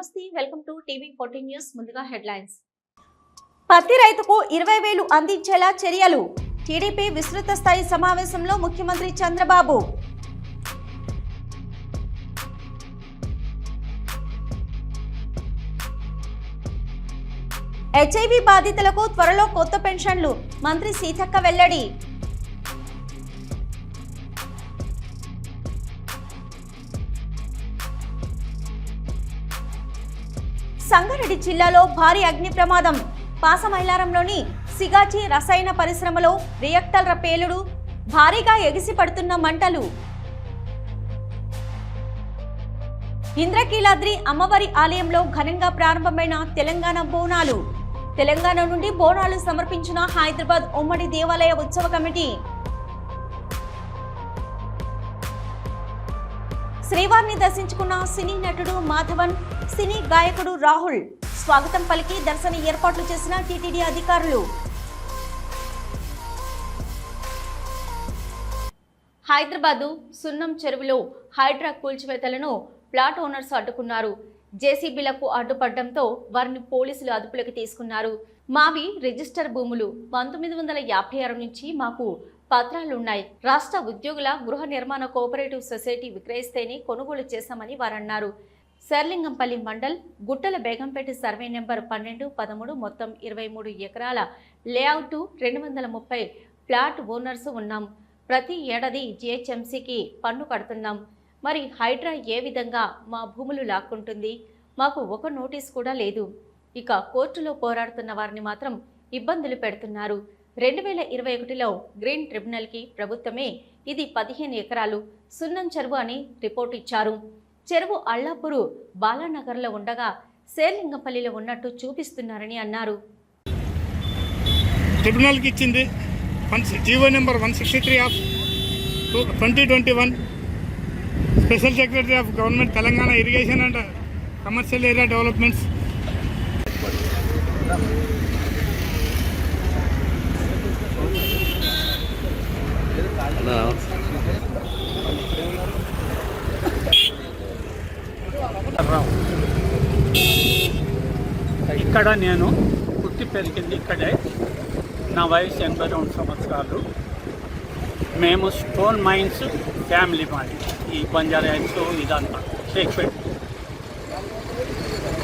నమస్తే welcome to TV fourteen news ముందుగా headlines. పత్తి రైతుకు ఇరవై వేలు అందించేలా చర్యలు. టీడీపీ విస్తృత స్థాయి సమావేశంలో ముఖ్యమంత్రి చంద్రబాబు. హెచ్ఐవి బాధితులకు త్వరలో కొత్త పెన్షన్లు మంత్రి సీతక్క వెల్లడి. సంగారెడ్డి జిల్లాలో భారీ అగ్ని ప్రమాదం. పాసమైలారంలోని సిగాచి రసాయన పరిశ్రమలో రియాక్టర్ల పేలుడు భారీగా ఎగిసి పడుతున్న మంటలు. ఇంద్రకీలాద్రి అమ్మవారి ఆలయంలో ఘనంగా ప్రారంభమైన తెలంగాణ బోనాలు. తెలంగాణ నుండి బోనాలు సమర్పించిన హైదరాబాద్ ఉమ్మడి దేవాలయ ఉత్సవ కమిటీ. శ్రీవారిని దర్శించుకున్న సినీ నటుడు మాధవన్ సినీ గాయకుడు రాహుల్. స్వాగతం పలికి దర్శన ఏర్పాట్లు చేసిన టీటీడీ అధికారులు. హైదరాబాదు సున్నం చెరువులో హైడ్రా కూల్చివేతలను ప్లాట్ ఓనర్స్ అడ్డుకున్నారు. జేసీబీలకు అడ్డుపడడంతో వారిని పోలీసులు అదుపులోకి తీసుకున్నారు. మావి రిజిస్టర్ భూములు పంతొమ్మిది వందల యాభై ఆరు నుంచి మాకు పత్రాలున్నాయి. రాష్ట్ర ఉద్యోగుల గృహ నిర్మాణ కోఆపరేటివ్ సొసైటీ విక్రయిస్తేనే కొనుగోలు చేశామని వారన్నారు. శర్లింగంపల్లి మండల్ గుట్టల బేగంపేట సర్వే నెంబర్ పన్నెండు పదమూడు మొత్తం ఇరవై మూడు ఎకరాల లేఅవుట్ రెండు వందల ముప్పై ఫ్లాట్ ఓనర్స్ ఉన్నాం. ప్రతి ఏడాది జిహెచ్ఎంసీకి పన్ను కడుతున్నాం. మరి హైడ్రా ఏ విధంగా మా భూములు లాక్కుంటుంది? మాకు ఒక నోటీస్ కూడా లేదు. ఇక కోర్టులో పోరాడుతున్న వారిని మాత్రం ఇబ్బందులు పెడుతున్నారు. రెండు వేల ఇరవై ఒకటిలో గ్రీన్ ట్రిబ్యునల్కి ప్రభుత్వమే ఇది పదిహేను ఎకరాలు సున్నం చెరువు అని రిపోర్ట్ ఇచ్చారు. చెరువు అల్లాపూరు బాలానగర్లో ఉండగా శేర్లింగపల్లిలో ఉన్నట్టు చూపిస్తున్నారని అన్నారు. ట్రిబ్యునల్కి ఇచ్చింది one GO number one sixty three of twenty twenty one special secretary of government Telangana irrigation and commercial area developments. ఇక్కడ నేను పుట్టి పెరిగింది ఇక్కడే. నా వయసు ఎనభై రెండు సంవత్సరాలు. మేము స్టోన్ మైన్స్ ఫ్యామిలీ మాది. ఈ బంజారా హిల్స్ ఇదంతా. షేక్పేట్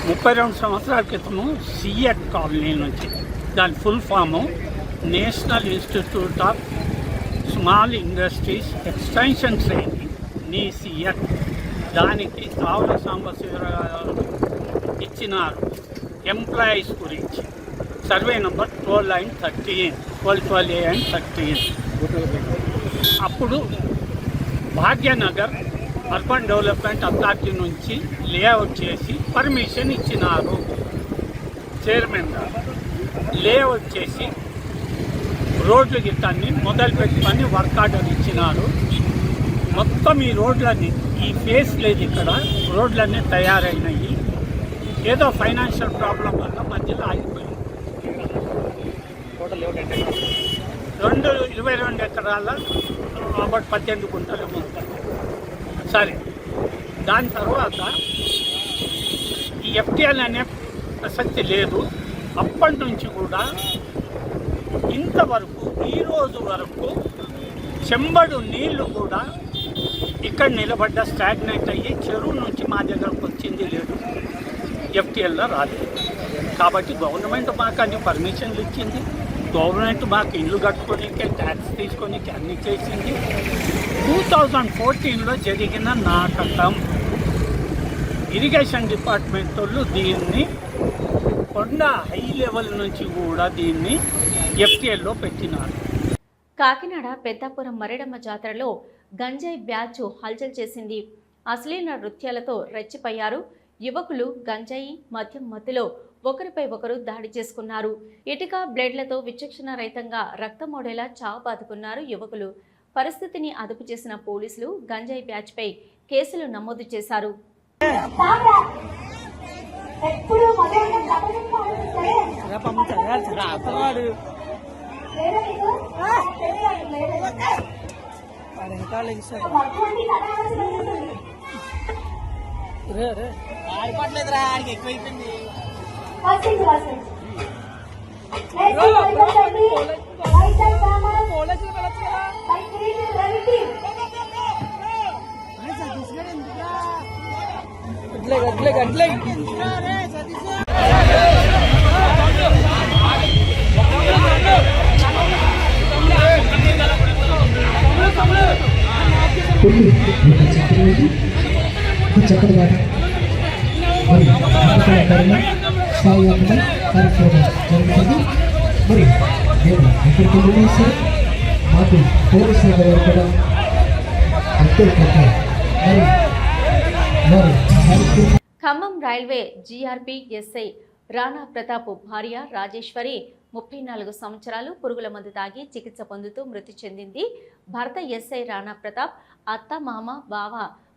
ముప్పై రెండు సంవత్సరాల క్రితము సిఎట్ కాలనీ నుంచి దాని full form national institute of small industries extension training నీ సిఎట్ దానికి ఆవుల సాంబశివరావు ఇచ్చినారు. ఎంప్లాయీస్ గురించి. Survey number twelve and thirteen twelve twelve A and thirteen. అప్పుడు భాగ్యనగర్ అర్బన్ డెవలప్మెంట్ అథారిటీ నుంచి లేఅవుట్ చేసి పర్మిషన్ ఇచ్చినారు. చైర్మన్ గారు లేఅవుట్ చేసి రోడ్లు గిట్టాన్ని మొదలు పెట్టుకొని వర్క్ ఆర్డర్ ఇచ్చినారు. మొత్తం ఈ రోడ్లన్నీ ఈ ఫేస్ లేదు ఇక్కడ రోడ్లన్నీ తయారైనాయి. ఏదో ఫైనాన్షియల్ ప్రాబ్లం వల్ల మధ్యలో ఆగిపోయింది రెండు ఇరవై రెండు ఎకరాల అబౌట్ పద్దెనిమిది గుంటలు సరే. దాని తర్వాత ఈ ఎఫ్టీఎల్ అనే ప్రసక్తి లేదు. అప్పటి నుంచి కూడా ఇంతవరకు ఈ రోజు వరకు చెంబడు నీళ్ళు కూడా ఇక్కడ నిలబడ్డ స్టాగ్నెట్ అయ్యి చెరువు నుంచి మా దగ్గరకు డీటెయిల్లో రాలేదు. కాబట్టి గవర్నమెంట్ మాకు అన్ని పర్మిషన్లు ఇచ్చింది. గవర్నమెంట్ మాకు ఇల్లు కట్టుకోనికే ట్యాక్స్ తీసుకొని అన్ని చేసింది. టూ థౌజండ్ ఫోర్టీన్లో జరిగిన నాటకం. ఇరిగేషన్ డిపార్ట్మెంట్ వాళ్ళు దీన్ని కొండ హై లెవెల్ నుంచి కూడా దీన్ని ఎఫ్టీఎల్లో పెట్టినారు. కాకినాడ పెద్దాపురం మరిడమ్మ జాతరలో గంజాయి బ్యాచ్ హల్చల్ చేసింది. అశ్లీల నృత్యాలతో రెచ్చిపోయారు. యువకులు గంజాయి మద్యం మత్తులో ఒకరిపై ఒకరు దాడి చేసుకున్నారు. ఇటుక బ్లేడ్లతో విచక్షణ రహితంగా రక్తమోడేలా చావు బాదుకున్నారు యువకులు. పరిస్థితిని అదుపు చేసిన పోలీసులు గంజాయి బ్యాచ్పై కేసులు నమోదు చేశారు. ఎప్పుడు మధ్యాహ్నం గమనింపు ఆలోచిస్తే లేదా నీకు? తెలియదు, చక్కటి మరి కార్యక్రమం జరుగుతుంది. మరి ఎక్కడికి వెళ్ళినా మాకు పోలీసుల గారు కూడా ఎంతో కొంత మరి వారు Khammam railway GRP SI Rana Pratap భార్య రాజేశ్వరి ముప్పై నాలుగు సంవత్సరాలు పురుగుల మందు తాగి చికిత్స పొందుతూ మృతి చెందింది. భర్త ఎస్ఐ రాణా ప్రతాప్ అత్త మామ బావ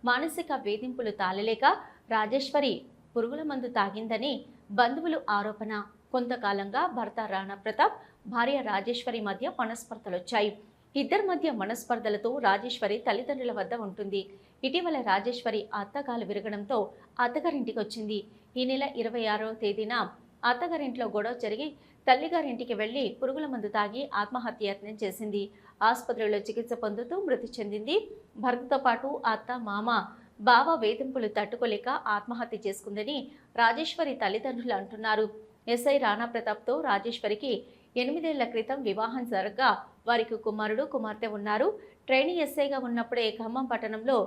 మానసిక వేధింపులు తాళలేక రాజేశ్వరి పురుగుల మందు తాగిందని బంధువులు ఆరోపణ. కొంతకాలంగా భర్త రాణా ప్రతాప్ భార్య రాజేశ్వరి మధ్య మనస్పర్ధలొచ్చాయి. ఇద్దరి మధ్య మనస్పర్ధలతో రాజేశ్వరి తల్లిదండ్రుల వద్ద ఉంటుంది. ఇటీవల రాజేశ్వరి అత్తగాలు విరగడంతో అత్తగారింటికి వచ్చింది ఈ నెల ఇరవై ఆరో తేదీన అత్తగారింట్లో గొడవ జరిగి తల్లిగారింటికి వెళ్ళి పురుగుల మందు తాగి ఆత్మహత్యయత్నం చేసింది. ఆసుపత్రిలో చికిత్స పొందుతూ మృతి చెందింది. భర్తతో పాటు అత్త మామ బావ వేధింపులు తట్టుకోలేక ఆత్మహత్య చేసుకుందని రాజేశ్వరి తల్లిదండ్రులు అంటున్నారు. ఎస్ఐ రాణా ప్రతాప్తో రాజేశ్వరికి ఎనిమిదేళ్ళ క్రితం వివాహం జరగగా వారికి కుమారుడు కుమార్తె ఉన్నారు. ట్రైనింగ్ ఎస్ఐగా ఉన్నప్పుడే ఖమ్మం పట్టణంలో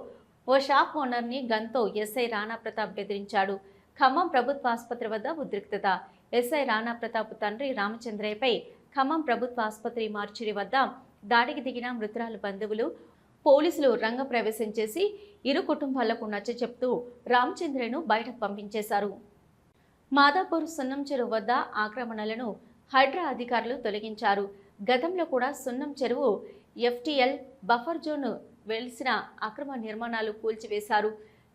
ఓ షాప్ ఓనర్ని గన్తో ఎస్ఐ రాణా ప్రతాప్ బెదిరించాడు. ఖమ్మం ప్రభుత్వ ఆసుపత్రి వద్ద ఉద్రిక్తత. ఎస్ఐ రాణా ప్రతాప్ తండ్రి రామచంద్రయ్యపై ఖమ్మం ప్రభుత్వ ఆసుపత్రి మార్చిరి వద్ద దాడికి దిగిన మృతురాలు బంధువులు పోలీసులు రంగప్రవేశం చేసి ఇరు కుటుంబాలకు నచ్చ చెప్తూ రామచంద్రను బయటకు పంపించేశారు. మాదాపూర్ సున్నం చెరువు వద్ద ఆక్రమణలను హైడ్రా అధికారులు తొలగించారు. గతంలో కూడా సున్నం చెరువు ఎఫ్టిఎల్ బఫర్ జోన్ వెలిసిన అక్రమ నిర్మాణాలు కూల్చివేశారు.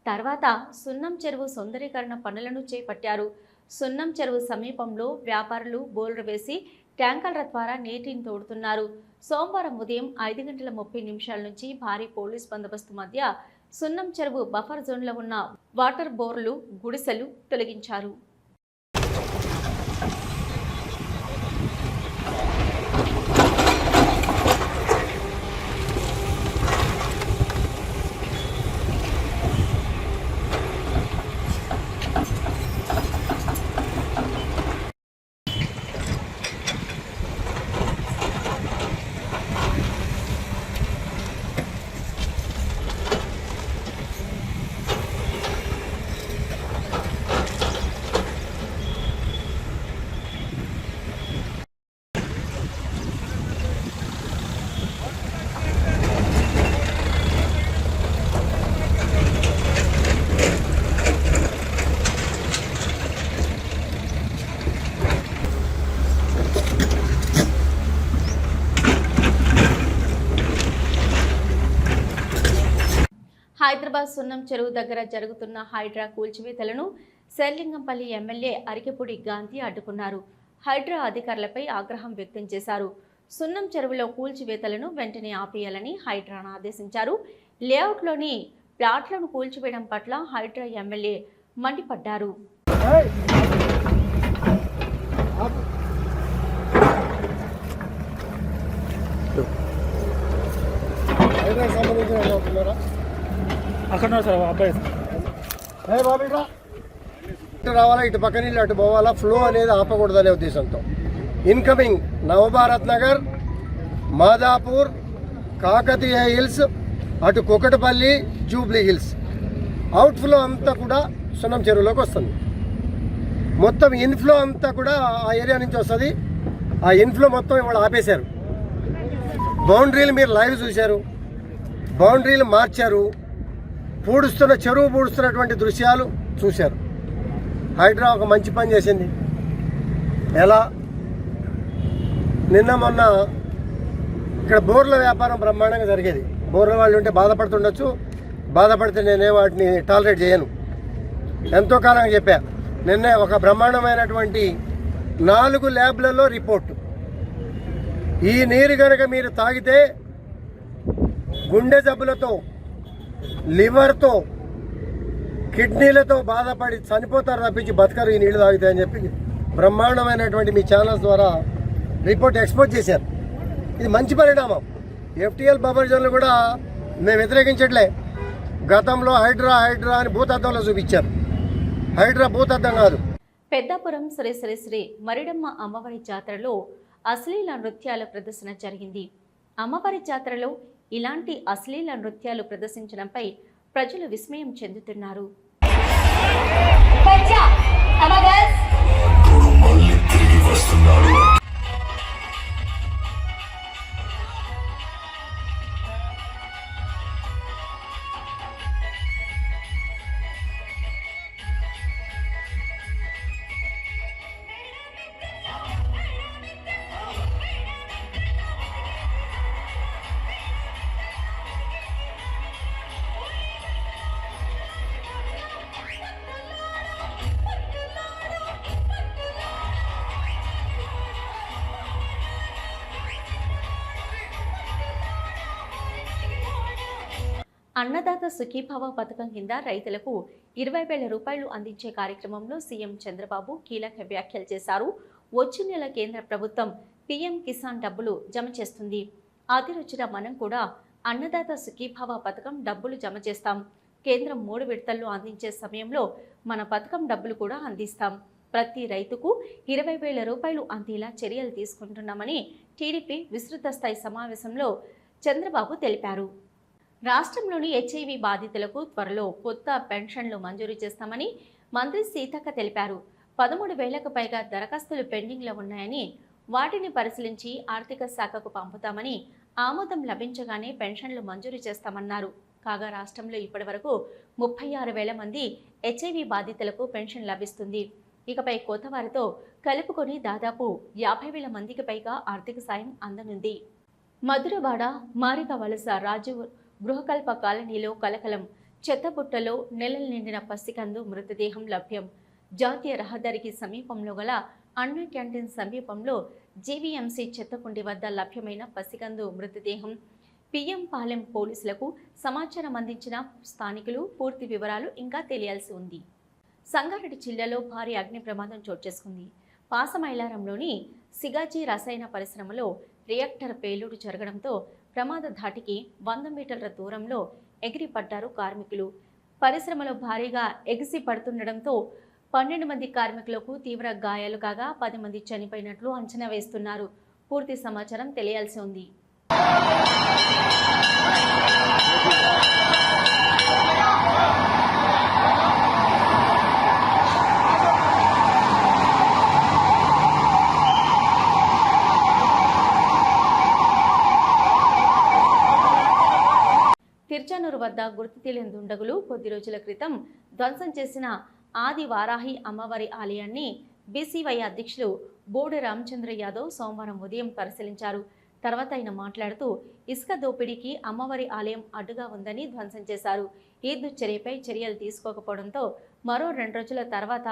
తర్వాత సున్నం చెరువు సుందరీకరణ పనులను చేపట్టారు. సున్నం చెరువు సమీపంలో వ్యాపారులు బోర్లు వేసి ట్యాంకర్ల ద్వారా నీటిని తోడుతున్నారు. సోమవారం ఉదయం ఐదు గంటల ముప్పై నిమిషాల నుంచి భారీ పోలీస్ బందోబస్తు మధ్య సున్నం చెరువు బఫర్ జోన్లో ఉన్న వాటర్ బోర్లు గుడిసెలు తొలగించారు. హైదరాబాద్ సున్నం చెరువు దగ్గర జరుగుతున్న హైడ్రా కూల్చివేతలను సెర్లింగంపల్లి ఎమ్మెల్యే అరికెపూడి గాంధీ అడ్డుకున్నారు. హైడ్రా అధికారులపై ఆగ్రహం వ్యక్తం చేశారు. సున్నం చెరువులో కూల్చివేతలను వెంటనే ఆపేయాలని హైడ్రాను ఆదేశించారు. లేఅవుట్లోని ప్లాట్లను కూల్చివేయడం పట్ల హైడ్రా ఎమ్మెల్యే మండిపడ్డారు. అక్కడ సార్ అబ్బాయి. ఇటు రావాలా ఇటు పక్క నీళ్ళు అటు పోవాలా? ఫ్లో అనేది ఆపకూడదనే ఉద్దేశంతో. ఇన్కమింగ్ నవభారత్ నగర్ మాదాపూర్ కాకతీయ హిల్స్ అటు Kukatpally Jubilee Hills. Out flow అంతా కూడా సున్నం చెరువులోకి వస్తుంది. మొత్తం ఇన్ఫ్లో అంతా కూడా ఆ ఏరియా నుంచి వస్తుంది. ఆ ఇన్ఫ్లో మొత్తం ఇవాళ ఆపేశారు. బౌండరీలు మీరు లైవ్ చూశారు. బౌండరీలు మార్చారు. పూడుస్తున్న చెరువు పూడుస్తున్నటువంటి దృశ్యాలు చూశారు. హైడ్రా ఒక మంచి పని చేసింది. ఎలా? నిన్న మొన్న ఇక్కడ బోర్ల వ్యాపారం బ్రహ్మాండంగా జరిగేది. బోర్ల వాళ్ళు ఉంటే బాధపడుతుండొచ్చు. బాధపడితే నేనే వాటిని టాలరేట్ చేయను. ఎంతో కాలంగా చెప్పా. నిన్నే ఒక బ్రహ్మాండమైనటువంటి నాలుగు ల్యాబ్లలో రిపోర్టు. ఈ నీరు కనుక మీరు తాగితే గుండె జబ్బులతో లివర్తో కిడ్నీలతో బాధపడి చనిపోతారు తప్పించి బతకరు ఈ నీళ్ళు తాగుతాయని చెప్పి బ్రహ్మాండమైనటువంటి మీ ఛానల్స్ ద్వారా రిపోర్ట్ ఎక్స్పోర్ట్ చేశారు. ఇది మంచి పరిణామం. ఎఫ్టీఎల్ బఫర్ జోన్లు కూడా మేము వ్యతిరేకించట్లే. గతంలో హైడ్రా హైడ్రా అని భూతద్దంలో చూపించారు. హైడ్రా భూతద్దం కాదు. పెద్దాపురం శ్రీ శ్రీ శ్రీ మరిడమ్మ అమ్మవారి జాతరలో అశ్లీల నృత్యాల ప్రదర్శన జరిగింది. అమ్మవారి జాతరలో ఇలాంటి అశ్లీల నృత్యాలు ప్రదర్శించడంపై ప్రజలు విస్మయం చెందుతున్నారు. పంచా అమగస్ అన్నదాత సుఖీభావ పథకం కింద రైతులకు ఇరవై వేల రూపాయలు అందించే కార్యక్రమంలో సీఎం చంద్రబాబు కీలక వ్యాఖ్యలు చేశారు. వచ్చే నెల కేంద్ర ప్రభుత్వం పీఎం కిసాన్ డబ్బులు జమ చేస్తుంది. అది రుచిన మనం కూడా అన్నదాత సుఖీభావ పథకం డబ్బులు జమ చేస్తాం. కేంద్రం మూడు విడతల్లో అందించే సమయంలో మన పథకం డబ్బులు కూడా అందిస్తాం. ప్రతి రైతుకు ఇరవై వేల రూపాయలు అందేలా చర్యలు తీసుకుంటున్నామని టీడీపీ విస్తృత స్థాయి సమావేశంలో చంద్రబాబు తెలిపారు. రాష్ట్రంలోని హెచ్ఐవి బాధితులకు త్వరలో కొత్త పెన్షన్లు మంజూరు చేస్తామని మంత్రి సీతక్క తెలిపారు. పదమూడు వేలకు పైగా దరఖాస్తులు పెండింగ్లో ఉన్నాయని వాటిని పరిశీలించి ఆర్థిక శాఖకు పంపుతామని ఆమోదం లభించగానే పెన్షన్లు మంజూరు చేస్తామన్నారు. కాగా రాష్ట్రంలో ఇప్పటివరకు ముప్పై ఆరు వేల మంది హెచ్ఐవి బాధితులకు పెన్షన్ లభిస్తుంది. ఇకపై కొత్త వారితో కలుపుకొని దాదాపు యాభై వేల మందికి పైగా ఆర్థిక సాయం అందనుంది. మధురవాడ మారిక వలస రాజు గృహకల్ప కాలనీలో కలకలం. చెత్తబుట్టలో నెలలు నిండిన పసికందు మృతదేహం లభ్యం. జాతీయ రహదారికి సమీపంలో గల అన్న క్యాంటీన్ సమీపంలో జీవీఎంసీ చెత్తకుండి వద్ద లభ్యమైన పసికందు మృతదేహం. పిఎం పాలెం పోలీసులకు సమాచారం అందించిన స్థానికులు పూర్తి వివరాలు ఇంకా తెలియాల్సి ఉంది. సంగారెడ్డి జిల్లాలో భారీ అగ్ని ప్రమాదం చోటు చేసుకుంది. పాసమైలారంలోని సిగాజీ రసాయన పరిశ్రమలో రియాక్టర్ పేలుడు జరగడంతో ప్రమాద ధాటికి వంద మీటర్ల దూరంలో ఎగిరి పడ్డారు కార్మికులు. పరిశ్రమలో భారీగా ఎగిసి పడుతుండడంతో పన్నెండు మంది కార్మికులకు తీవ్ర గాయాలు కాగా పది మంది చనిపోయినట్లు అంచనా వేస్తున్నారు. పూర్తి సమాచారం తెలియాల్సి ఉంది. తిర్చానూరు వద్ద గుర్తు తెలియని దుండగులు కొద్ది రోజుల క్రితం ధ్వంసం చేసిన ఆది వారాహి అమ్మవారి ఆలయాన్ని బీసీవై అధ్యక్షులు బోడి రామచంద్ర యాదవ్ సోమవారం ఉదయం పరిశీలించారు. తర్వాత ఆయన మాట్లాడుతూ ఇసుక దోపిడీకి అమ్మవారి ఆలయం అడ్డుగా ఉందని ధ్వంసం చేశారు. ఈ దుశ్చర్యపై చర్యలు తీసుకోకపోవడంతో మరో రెండు రోజుల తర్వాత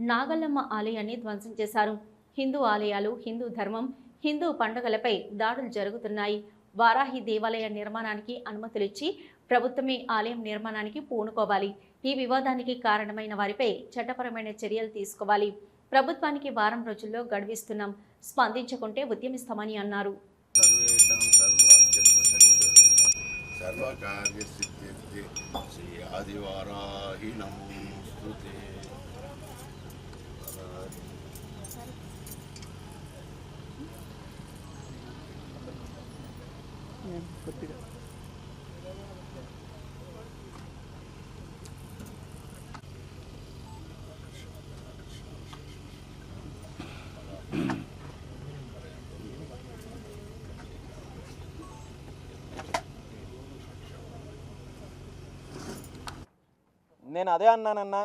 నాగల్లమ్మ ఆలయాన్ని ధ్వంసం చేశారు. హిందూ ఆలయాలు హిందూ ధర్మం హిందూ పండుగలపై దాడులు జరుగుతున్నాయి. వారాహి దేవాలయ నిర్మాణానికి అనుమతులిచ్చి ప్రభుత్వమే ఆలయం నిర్మాణానికి పూనుకోవాలి. ఈ వివాదానికి కారణమైన వారిపై చట్టపరమైన చర్యలు తీసుకోవాలి. ప్రభుత్వానికి వారం రోజుల్లో గడువిస్తున్నాం. స్పందించకుంటే ఉద్యమిస్తామని అన్నారు. కొద్దిగా. నేను అదే అన్నానన్నా.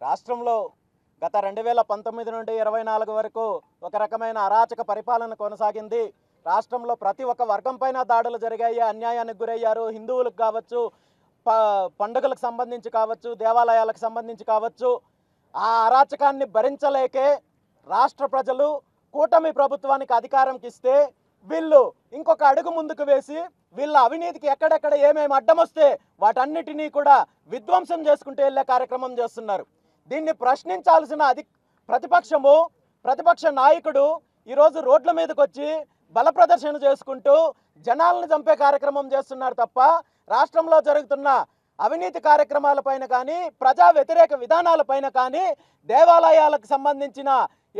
రాష్ట్రంలో గత రెండు వేల పంతొమ్మిది నుండి ఇరవై నాలుగు వరకు ఒక రకమైన అరాచక పరిపాలన కొనసాగింది. రాష్ట్రంలో ప్రతి ఒక్క వర్గం పైన దాడులు జరిగాయి. అన్యాయానికి గురయ్యారు. హిందువులకు కావచ్చు ప పండుగలకు సంబంధించి కావచ్చు దేవాలయాలకు సంబంధించి కావచ్చు. ఆ అరాచకాన్ని భరించలేకే రాష్ట్ర ప్రజలు కూటమి ప్రభుత్వానికి అధికారంకి ఇస్తే వీళ్ళు ఇంకొక అడుగు ముందుకు వేసి వీళ్ళ అవినీతికి ఎక్కడెక్కడ ఏమేమి అడ్డం వస్తే వాటన్నిటినీ కూడా విధ్వంసం చేసుకుంటూ వెళ్ళే కార్యక్రమం చేస్తున్నారు. దీన్ని ప్రశ్నించాల్సిన అధి ప్రతిపక్షము ప్రతిపక్ష నాయకుడు ఈరోజు రోడ్ల మీదకి వచ్చి బల ప్రదర్శన చేసుకుంటూ జనాలను చంపే కార్యక్రమం చేస్తున్నారు తప్ప రాష్ట్రంలో జరుగుతున్న అవినీతి కార్యక్రమాలపైన కానీ ప్రజా వ్యతిరేక విధానాలపైన కానీ దేవాలయాలకు సంబంధించిన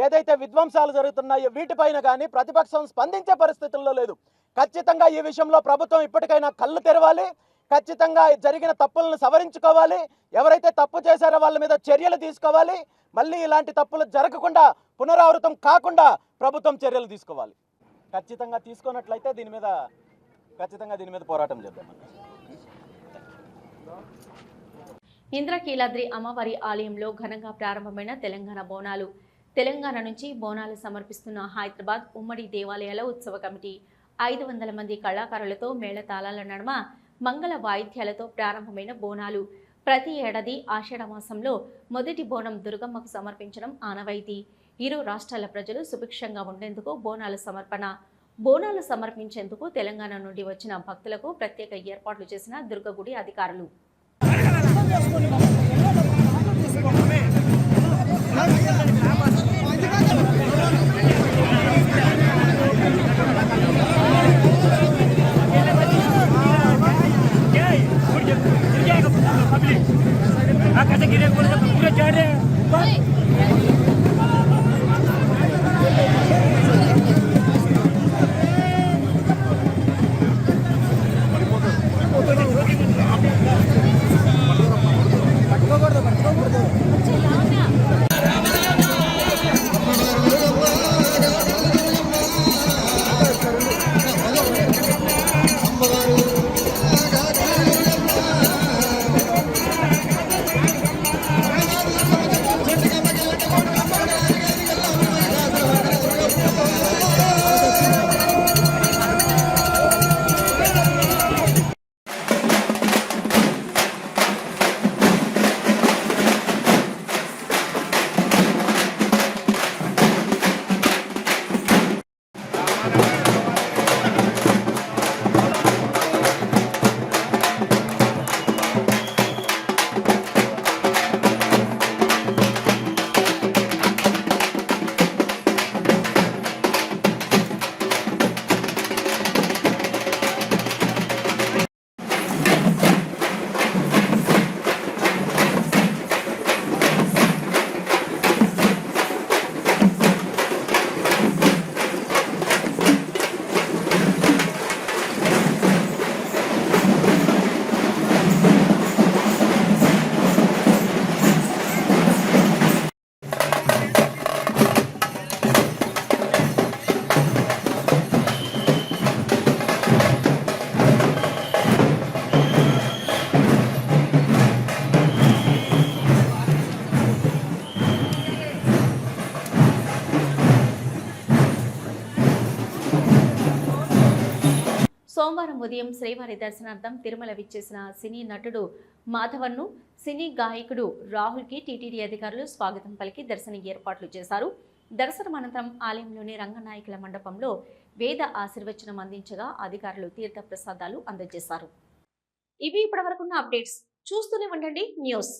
ఏదైతే విధ్వంసాలు జరుగుతున్నాయో వీటిపైన కానీ ప్రతిపక్షం స్పందించే పరిస్థితుల్లో లేదు. ఖచ్చితంగా ఈ విషయంలో ప్రభుత్వం ఇప్పటికైనా కళ్ళు తెరవాలి. ఖచ్చితంగా జరిగిన తప్పులను సవరించుకోవాలి. ఎవరైతే తప్పు చేశారో వాళ్ళ మీద చర్యలు తీసుకోవాలి. మళ్ళీ ఇలాంటి తప్పులు జరగకుండా పునరావృతం కాకుండా ప్రభుత్వం చర్యలు తీసుకోవాలి. ఖచ్చితంగా తీసుకున్నట్లయితే దీని మీద ఖచ్చితంగా దీని మీద పోరాటం చేద్దాం. ఇంద్రకీలాద్రి అమ్మవారి ఆలయంలో ఘనంగా ప్రారంభమైన తెలంగాణ బోనాలు. తెలంగాణ నుంచి బోనాలు సమర్పిస్తున్న హైదరాబాద్ ఉమ్మడి దేవాలయాల ఉత్సవ కమిటీ. ఐదు వందల మంది కళాకారులతో మేళతాళాల నడుమ మంగళ వాయిద్యాలతో ప్రారంభమైన బోనాలు. ప్రతి ఏడాది ఆషాఢమాసంలో మొదటి బోనం దుర్గమ్మకు సమర్పించడం ఆనవాయితీ. ఇరు రాష్ట్రాల ప్రజలు సుభిక్షంగా ఉండేందుకు బోనాల సమర్పణ. బోనాలు సమర్పించేందుకు తెలంగాణ నుండి వచ్చిన భక్తులకు ప్రత్యేక ఏర్పాట్లు చేసిన దుర్గగుడి అధికారులు. ਜਿਹਦੇ ਕੋਲ ਤਾਂ ਪੂਰਾ ਚੜ ਰਿਹਾ। ਪਰ సోమవారం ఉదయం శ్రీవారి దర్శనార్థం తిరుమల విచ్చేసిన సినీ నటుడు మాధవన్ను సినీ గాయకుడు రాహుల్కి టీటీడీ అధికారులు స్వాగతం పలికి దర్శన ఏర్పాట్లు చేశారు. దర్శనం అనంతరం ఆలయంలోని రంగనాయకుల మండపంలో వేద ఆశీర్వచనం అందించగా అధికారులు తీర్థ ప్రసాదాలు అందజేశారు. ఇవి ఇప్పటివరకున్న అప్డేట్స్. చూస్తూనే ఉండండి న్యూస్.